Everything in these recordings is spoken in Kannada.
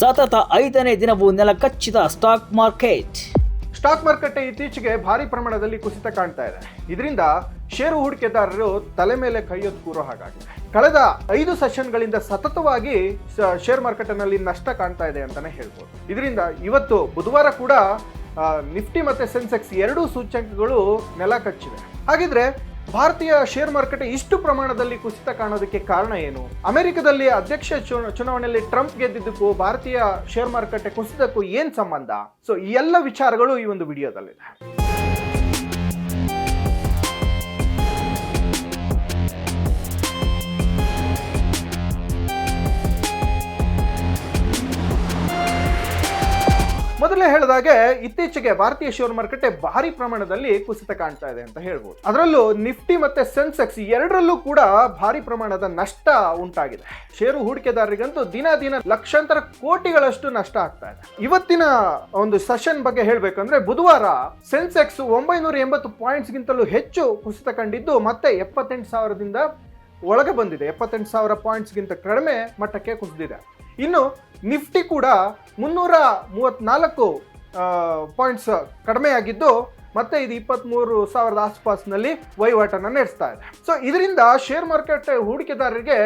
ಸತತ ಐದನೇ ದಿನವೂ ನೆಲಕಚ್ಚಿದ ಸ್ಟಾಕ್ ಮಾರ್ಕೆಟ್ ಸ್ಟಾಕ್ ಮಾರುಕಟ್ಟೆ ಇತ್ತೀಚೆಗೆ ಭಾರಿ ಪ್ರಮಾಣದಲ್ಲಿ ಕುಸಿತ ಕಾಣ್ತಾ ಇದೆ. ಇದರಿಂದ ಷೇರು ಹೂಡಿಕೆದಾರರು ತಲೆ ಮೇಲೆ ಕೈಯೊತ್ತು ಕೂರೋ ಹಾಗಾಗಿದೆ. ಕಳೆದ ಐದು ಸೆಷನ್ಗಳಿಂದ ಸತತವಾಗಿ ಶೇರ್ ಮಾರುಕಟ್ಟೆನಲ್ಲಿ ನಷ್ಟ ಕಾಣ್ತಾ ಇದೆ ಅಂತಾನೆ ಹೇಳ್ಬೋದು. ಇದರಿಂದ ಇವತ್ತು ಬುಧವಾರ ಕೂಡ ನಿಫ್ಟಿ ಮತ್ತೆ ಸೆನ್ಸೆಕ್ಸ್ ಎರಡೂ ಸೂಚ್ಯಂಕಗಳು ನೆಲ ಕಚ್ಚಿವೆ ಹಾಗಿದ್ರೆ ಭಾರತೀಯ ಶೇರ್ ಮಾರುಕಟ್ಟೆ ಇಷ್ಟು ಪ್ರಮಾಣದಲ್ಲಿ ಕುಸಿತ ಕಾಣೋದಕ್ಕೆ ಕಾರಣ ಏನು? ಅಮೆರಿಕದಲ್ಲಿ ಅಧ್ಯಕ್ಷ ಚುನಾವಣೆಯಲ್ಲಿ ಟ್ರಂಪ್ ಗೆದ್ದಿದ್ದಕ್ಕೂ ಭಾರತೀಯ ಶೇರ್ ಮಾರುಕಟ್ಟೆ ಕುಸಿತಕ್ಕೂ ಏನ್ ಸಂಬಂಧ? ಸೊ ಈ ಎಲ್ಲ ವಿಚಾರಗಳು ಈ ಒಂದು ವಿಡಿಯೋದಲ್ಲಿದೆ. ಮೊದಲೇ ಹೇಳಿದಾಗೆ ಇತ್ತೀಚೆಗೆ ಭಾರತೀಯ ಶೇರ್ ಮಾರುಕಟ್ಟೆ ಭಾರಿ ಪ್ರಮಾಣದಲ್ಲಿ ಕುಸಿತ ಕಾಣ್ತಾ ಇದೆ ಅಂತ ಹೇಳ್ಬೋದು. ಅದರಲ್ಲೂ ನಿಫ್ಟಿ ಮತ್ತೆ ಸೆನ್ಸೆಕ್ಸ್ ಎರಡರಲ್ಲೂ ಕೂಡ ಭಾರಿ ಪ್ರಮಾಣದ ನಷ್ಟ ಉಂಟಾಗಿದೆ. ಷೇರು ಹೂಡಿಕೆದಾರರಿಗಂತೂ ದಿನ ದಿನ ಲಕ್ಷಾಂತರ ಕೋಟಿಗಳಷ್ಟು ನಷ್ಟ ಆಗ್ತಾ ಇದೆ. ಇವತ್ತಿನ ಒಂದು ಸೆಷನ್ ಬಗ್ಗೆ ಹೇಳ್ಬೇಕಂದ್ರೆ ಬುಧವಾರ ಸೆನ್ಸೆಕ್ಸ್ ಒಂಬೈನೂರ ಎಂಬತ್ತು ಪಾಯಿಂಟ್ಸ್ ಗಿಂತಲೂ ಹೆಚ್ಚು ಕುಸಿತ ಕಂಡಿದ್ದು ಮತ್ತೆ ಎಪ್ಪತ್ತೆಂಟು ಸಾವಿರದಿಂದ ಒಳಗೆ ಬಂದಿದೆ. ಎಪ್ಪತ್ತೆಂಟು ಸಾವಿರ ಪಾಯಿಂಟ್ಸ್ಗಿಂತ ಕಡಿಮೆ ಮಟ್ಟಕ್ಕೆ ಕುಸಿದಿದೆ. ಇನ್ನು ನಿಫ್ಟಿ ಕೂಡ ಮುನ್ನೂರ ಮೂವತ್ನಾಲ್ಕು ಪಾಯಿಂಟ್ಸ್ ಕಡಿಮೆ ಆಗಿದ್ದು ಮತ್ತೆ ಇದು ಇಪ್ಪತ್ತ್ಮೂರು ಸಾವಿರದ ಆಸ್ಪಾಸ್ನಲ್ಲಿ ವಹಿವಾಟನ್ನು ನಡೆಸ್ತಾ ಇದೆ. ಸೊ ಇದರಿಂದ ಶೇರ್ ಮಾರ್ಕೆಟ್ ಹೂಡಿಕೆದಾರರಿಗೆ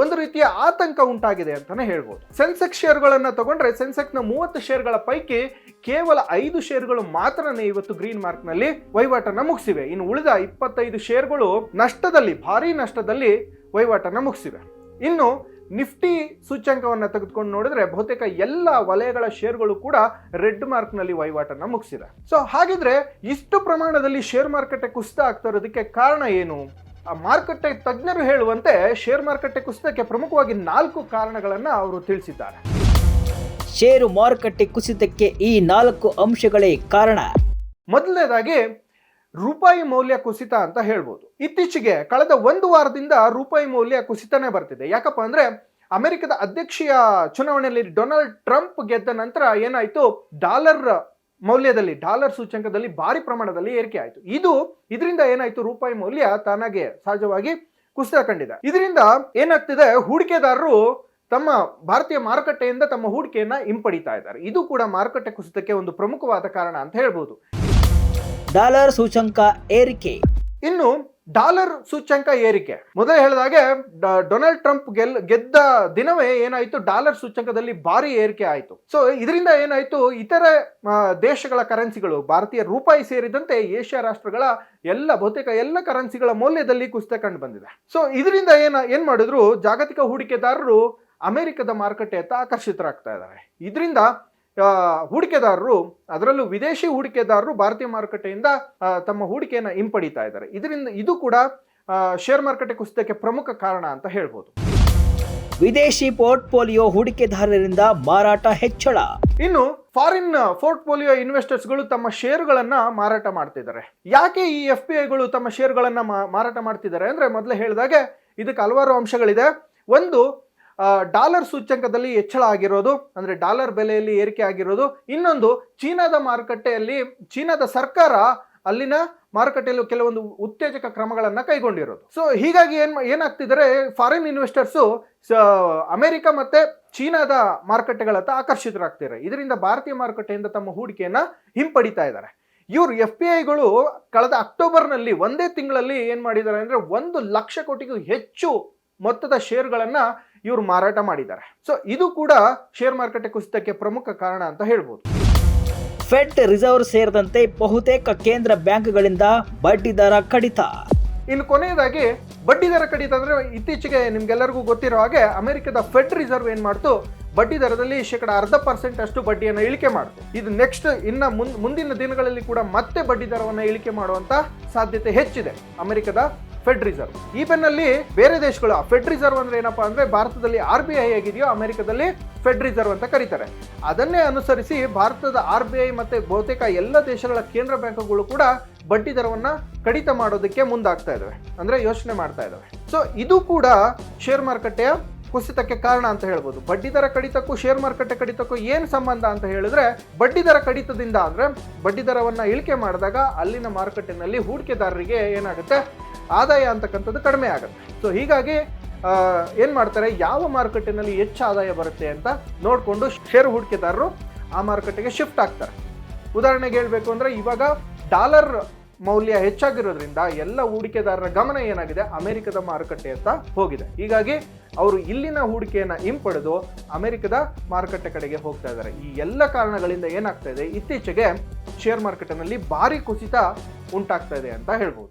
ಒಂದು ರೀತಿಯ ಆತಂಕ ಉಂಟಾಗಿದೆ ಅಂತಾನೆ ಹೇಳ್ಬೋದು. ಸೆನ್ಸೆಕ್ಸ್ ಶೇರ್ಗಳನ್ನ ತಗೊಂಡ್ರೆ ಸೆನ್ಸೆಕ್ಸ್ನ ಮೂವತ್ತು ಶೇರ್ಗಳ ಪೈಕಿ ಕೇವಲ ಐದು ಶೇರ್ಗಳು ಮಾತ್ರನೇ ಇವತ್ತು ಗ್ರೀನ್ ಮಾರ್ಕ್ನಲ್ಲಿ ವಹಿವಾಟನ್ನು ಮುಗಿಸಿವೆ. ಇನ್ನು ಉಳಿದ ಇಪ್ಪತ್ತೈದು ಶೇರ್ಗಳು ನಷ್ಟದಲ್ಲಿ, ಭಾರಿ ನಷ್ಟದಲ್ಲಿ ವಹಿವಾಟನ್ನು ಮುಗಿಸಿವೆ. ಇನ್ನು ನಿಫ್ಟಿ ಸೂಚ್ಯಂಕವನ್ನು ತೆಗೆದುಕೊಂಡು ನೋಡಿದ್ರೆ ಬಹುತೇಕ ಎಲ್ಲ ವಲಯಗಳ ಶೇರ್ಗಳು ಕೂಡ ರೆಡ್ ಮಾರ್ಕ್ನಲ್ಲಿ ವಹಿವಾಟನ್ನು ಮುಗಿಸಿದೆ. ಸೊ ಹಾಗಿದ್ರೆ ಇಷ್ಟು ಪ್ರಮಾಣದಲ್ಲಿ ಶೇರ್ ಮಾರುಕಟ್ಟೆ ಕುಸಿತ ಆಗ್ತಾ ಇರೋದಕ್ಕೆ ಕಾರಣ ಏನು? ಆ ಮಾರುಕಟ್ಟೆ ತಜ್ಞರು ಹೇಳುವಂತೆ ಶೇರ್ ಮಾರುಕಟ್ಟೆ ಕುಸಿತಕ್ಕೆ ಪ್ರಮುಖವಾಗಿ ನಾಲ್ಕು ಕಾರಣಗಳನ್ನು ಅವರು ತಿಳಿಸಿದ್ದಾರೆ. ಷೇರು ಮಾರುಕಟ್ಟೆ ಕುಸಿತಕ್ಕೆ ಈ ನಾಲ್ಕು ಅಂಶಗಳೇ ಕಾರಣ. ಮೊದಲನೇದಾಗಿ ರೂಪಾಯಿ ಮೌಲ್ಯ ಕುಸಿತ ಅಂತ ಹೇಳ್ಬೋದು. ಇತ್ತೀಚೆಗೆ ಕಳೆದ ಒಂದು ವಾರದಿಂದ ರೂಪಾಯಿ ಮೌಲ್ಯ ಕುಸಿತನೇ ಬರ್ತಿದೆ. ಯಾಕಪ್ಪ ಅಂದ್ರೆ ಅಮೆರಿಕದ ಅಧ್ಯಕ್ಷೀಯ ಚುನಾವಣೆಯಲ್ಲಿ ಡೊನಾಲ್ಡ್ ಟ್ರಂಪ್ ಗೆದ್ದ ನಂತರ ಏನಾಯ್ತು? ಡಾಲರ್ ಮೌಲ್ಯದಲ್ಲಿ, ಡಾಲರ್ ಸೂಚ್ಯಂಕದಲ್ಲಿ ಭಾರಿ ಪ್ರಮಾಣದಲ್ಲಿ ಏರಿಕೆ ಆಯಿತು. ಇದು ಇದರಿಂದ ಏನಾಯ್ತು? ರೂಪಾಯಿ ಮೌಲ್ಯ ತಾನಾಗೆ ಸಹಜವಾಗಿ ಕುಸಿತ ಕಂಡಿದೆ. ಇದರಿಂದ ಏನಾಗ್ತಿದೆ? ಹೂಡಿಕೆದಾರರು ತಮ್ಮ ಭಾರತೀಯ ಮಾರುಕಟ್ಟೆಯಿಂದ ತಮ್ಮ ಹೂಡಿಕೆಯನ್ನ ಹಿಂಪಡಿತಾ ಇದ್ದಾರೆ. ಇದು ಕೂಡ ಮಾರುಕಟ್ಟೆ ಕುಸಿತಕ್ಕೆ ಒಂದು ಪ್ರಮುಖವಾದ ಕಾರಣ ಅಂತ ಹೇಳ್ಬೋದು. ಡಾಲರ್ ಸೂಚಂಕ ಏರಿಕೆ. ಇನ್ನು ಡಾಲರ್ ಸೂಚ್ಯಂಕ ಏರಿಕೆ. ಮೊದಲೇ ಹೇಳಿದಾಗೆ ಡೊನಾಲ್ಡ್ ಟ್ರಂಪ್ ಗೆಲ್, ಗೆದ್ದ ದಿನವೇ ಏನಾಯ್ತು? ಡಾಲರ್ ಸೂಚ್ಯಂಕದಲ್ಲಿ ಭಾರಿ ಏರಿಕೆ ಆಯಿತು. ಸೊ ಇದರಿಂದ ಏನಾಯ್ತು? ಇತರ ದೇಶಗಳ ಕರೆನ್ಸಿಗಳು, ಭಾರತೀಯ ರೂಪಾಯಿ ಸೇರಿದಂತೆ ಏಷ್ಯಾ ರಾಷ್ಟ್ರಗಳ ಎಲ್ಲ, ಬಹುತೇಕ ಎಲ್ಲ ಕರೆನ್ಸಿಗಳ ಮೌಲ್ಯದಲ್ಲಿ ಕುಸಿತ ಕಂಡು ಬಂದಿದೆ. ಸೊ ಇದರಿಂದ ಏನ, ಏನ್ ಮಾಡಿದ್ರು? ಜಾಗತಿಕ ಹೂಡಿಕೆದಾರರು ಅಮೆರಿಕದ ಮಾರುಕಟ್ಟೆಯತ್ತ ಆಕರ್ಷಿತರಾಗ್ತಾ ಇದ್ದಾರೆ. ಇದರಿಂದ ಹೂಡಿಕೆದಾರರು ಅದರಲ್ಲೂ ವಿದೇಶಿ ಹೂಡಿಕೆದಾರರು ಭಾರತೀಯ ಮಾರುಕಟ್ಟೆಯಿಂದ ತಮ್ಮ ಹೂಡಿಕೆಯನ್ನು ಹಿಂಪಡಿತಾ ಇದ್ದಾರೆ. ಇದರಿಂದ ಇದು ಕೂಡ ಶೇರ್ ಮಾರುಕಟ್ಟೆ ಕುಸಿತಕ್ಕೆ ಪ್ರಮುಖ ಕಾರಣ ಅಂತ ಹೇಳ್ಬೋದು. ವಿದೇಶಿ ಪೋರ್ಟ್ಫೋಲಿಯೋ ಹೂಡಿಕೆದಾರರಿಂದ ಮಾರಾಟ ಹೆಚ್ಚಳ. ಇನ್ನು ಫಾರಿನ್ ಪೋರ್ಟ್ಫೋಲಿಯೋ ಇನ್ವೆಸ್ಟರ್ಸ್ಗಳು ತಮ್ಮ ಶೇರ್ಗಳನ್ನ ಮಾರಾಟ ಮಾಡ್ತಿದ್ದಾರೆ. ಯಾಕೆ ಈ ಎಫ್ ಪಿ ಐಗಳು ತಮ್ಮ ಶೇರ್ಗಳನ್ನ ಮಾರಾಟ ಮಾಡ್ತಿದ್ದಾರೆ? ಅಂದ್ರೆ ಮೊದಲೇ ಹೇಳಿದಾಗೆ ಇದಕ್ಕೆ ಹಲವಾರು ಅಂಶಗಳಿದೆ. ಒಂದು ಡಾಲರ್ ಸೂಚ್ಯಂಕದಲ್ಲಿ ಹೆಚ್ಚಳ ಆಗಿರೋದು, ಅಂದ್ರೆ ಡಾಲರ್ ಬೆಲೆಯಲ್ಲಿ ಏರಿಕೆ ಆಗಿರೋದು. ಇನ್ನೊಂದು, ಚೀನಾದ ಮಾರುಕಟ್ಟೆಯಲ್ಲಿ, ಚೀನಾದ ಸರ್ಕಾರ ಅಲ್ಲಿನ ಮಾರುಕಟ್ಟೆಯಲ್ಲಿ ಕೆಲವೊಂದು ಉತ್ತೇಜಕ ಕ್ರಮಗಳನ್ನು ಕೈಗೊಂಡಿರೋದು. ಸೊ ಹೀಗಾಗಿ ಏನ್ ಏನಾಗ್ತಿದ್ದಾರೆ ಫಾರಿನ್ ಇನ್ವೆಸ್ಟರ್ಸು ಅಮೆರಿಕ ಮತ್ತೆ ಚೀನಾದ ಮಾರುಕಟ್ಟೆಗಳತ್ತ ಆಕರ್ಷಿತರಾಗ್ತಿದ್ದಾರೆ. ಇದರಿಂದ ಭಾರತೀಯ ಮಾರುಕಟ್ಟೆಯಿಂದ ತಮ್ಮ ಹೂಡಿಕೆಯನ್ನ ಹಿಂಪಡಿತಾ ಇದ್ದಾರೆ. ಇವರು ಎಫ್ ಪಿ ಐಗಳು ಕಳೆದ ಅಕ್ಟೋಬರ್ನಲ್ಲಿ ಒಂದೇ ತಿಂಗಳಲ್ಲಿ ಏನು ಮಾಡಿದ್ದಾರೆ ಅಂದ್ರೆ, ಒಂದು ಲಕ್ಷ ಕೋಟಿಗೂ ಹೆಚ್ಚು ಮೊತ್ತದ ಶೇರ್ಗಳನ್ನ ಇವರು ಮಾರಾಟ ಮಾಡಿದ್ದಾರೆ. ಸೊ ಇದು ಕೂಡ ಶೇರ್ ಮಾರುಕಟ್ಟೆ ಕುಸಿತಕ್ಕೆ ಪ್ರಮುಖ ಕಾರಣ ಅಂತ ಹೇಳ್ಬೋದು. ಫೆಡ್ ರಿಸರ್ವ್ ಸೇರಿದಂತೆ ಬಹುತೇಕ ಕೇಂದ್ರ ಬ್ಯಾಂಕ್ಗಳಿಂದ ಬಡ್ಡಿ ದರ ಕಡಿತ. ಇನ್ನು ಕೊನೆಯದಾಗಿ ಬಡ್ಡಿ ದರ ಕಡಿತ ಅಂದ್ರೆ ಇತ್ತೀಚೆಗೆ ನಿಮ್ಗೆಲ್ಲರಿಗೂ ಗೊತ್ತಿರೋ ಹಾಗೆ ಅಮೆರಿಕದ ಫೆಡ್ ರಿಸರ್ವ್ ಏನು ಮಾಡ್ತು? ಬಡ್ಡಿ ದರದಲ್ಲಿ ಶೇಕಡ ಅರ್ಧ ಪರ್ಸೆಂಟ್ ಅಷ್ಟು ಬಡ್ಡಿಯನ್ನು ಇಳಿಕೆ ಮಾಡ್ತು. ಇದು ನೆಕ್ಸ್ಟ್ ಇನ್ನ ಮುಂದಿನ ದಿನಗಳಲ್ಲಿ ಕೂಡ ಮತ್ತೆ ಬಡ್ಡಿ ದರವನ್ನು ಇಳಿಕೆ ಮಾಡುವಂತ ಸಾಧ್ಯತೆ ಹೆಚ್ಚಿದೆ. ಅಮೆರಿಕದ ಫೆಡ್ ರಿಸರ್ವ್ ಈ ಬೆನ್ನಲ್ಲಿ ಬೇರೆ ದೇಶಗಳು ಫೆಡ್ ರಿಸರ್ವ್ ಅಂದ್ರೆ ಏನಪ್ಪಾ ಅಂದ್ರೆ ಭಾರತದಲ್ಲಿ ಆರ್ ಬಿ ಐ ಆಗಿದೆಯೋ ಅಮೆರಿಕದಲ್ಲಿ ಫೆಡ್ ರಿಸರ್ವ್ ಅಂತ ಕರೀತಾರೆ. ಅದನ್ನೇ ಅನುಸರಿಸಿ ಭಾರತದ ಆರ್ ಬಿ ಐ ಮತ್ತೆ ಬಹುತೇಕ ಎಲ್ಲ ದೇಶಗಳ ಕೇಂದ್ರ ಬ್ಯಾಂಕುಗಳು ಕೂಡ ಬಡ್ಡಿ ದರವನ್ನ ಕಡಿತ ಮಾಡೋದಕ್ಕೆ ಮುಂದಾಗ್ತಾ ಇದಾವೆ, ಅಂದ್ರೆ ಯೋಚನೆ ಮಾಡ್ತಾ ಇದಾವೆ. ಸೊ ಇದು ಕೂಡ ಶೇರ್ ಮಾರುಕಟ್ಟೆಯ ಕುಸಿತಕ್ಕೆ ಕಾರಣ ಅಂತ ಹೇಳ್ಬೋದು. ಬಡ್ಡಿ ದರ ಕಡಿತಕ್ಕೂ ಶೇರ್ ಮಾರುಕಟ್ಟೆ ಕಡಿತಕ್ಕೂ ಏನು ಸಂಬಂಧ ಅಂತ ಹೇಳಿದ್ರೆ, ಬಡ್ಡಿ ದರ ಕಡಿತದಿಂದ ಅಂದ್ರೆ ಬಡ್ಡಿ ದರವನ್ನ ಇಳಿಕೆ ಮಾಡಿದಾಗ ಅಲ್ಲಿನ ಮಾರುಕಟ್ಟೆನಲ್ಲಿ ಹೂಡಿಕೆದಾರರಿಗೆ ಏನಾಗುತ್ತೆ? ಆದಾಯ ಅಂತಕ್ಕಂಥದ್ದು ಕಡಿಮೆ ಆಗುತ್ತೆ. ಸೊ ಹೀಗಾಗಿ ಏನು ಮಾಡ್ತಾರೆ? ಯಾವ ಮಾರುಕಟ್ಟೆನಲ್ಲಿ ಹೆಚ್ಚು ಆದಾಯ ಬರುತ್ತೆ ಅಂತ ನೋಡಿಕೊಂಡು ಷೇರು ಹೂಡಿಕೆದಾರರು ಆ ಮಾರುಕಟ್ಟೆಗೆ ಶಿಫ್ಟ್ ಆಗ್ತಾರೆ. ಉದಾಹರಣೆಗೆ ಹೇಳಬೇಕು ಅಂದ್ರೆ, ಇವಾಗ ಡಾಲರ್ ಮೌಲ್ಯ ಹೆಚ್ಚಾಗಿರೋದ್ರಿಂದ ಎಲ್ಲ ಹೂಡಿಕೆದಾರರ ಗಮನ ಏನಾಗಿದೆ? ಅಮೆರಿಕದ ಮಾರುಕಟ್ಟೆ ಅಂತ ಹೋಗಿದೆ. ಹೀಗಾಗಿ, ಅವರು ಇಲ್ಲಿನ ಹೂಡಿಕೆಯನ್ನ ಹಿಂಪಡೆದು ಅಮೆರಿಕದ ಮಾರುಕಟ್ಟೆ ಕಡೆಗೆ ಹೋಗ್ತಾ ಇದ್ದಾರೆ. ಈ ಎಲ್ಲ ಕಾರಣಗಳಿಂದ ಏನಾಗ್ತಾ ಇದೆ? ಇತ್ತೀಚೆಗೆ ಶೇರ್ ಮಾರುಕಟ್ಟೆನಲ್ಲಿ ಭಾರಿ ಕುಸಿತ ಉಂಟಾಗ್ತಾ ಇದೆ ಅಂತ ಹೇಳ್ಬೋದು.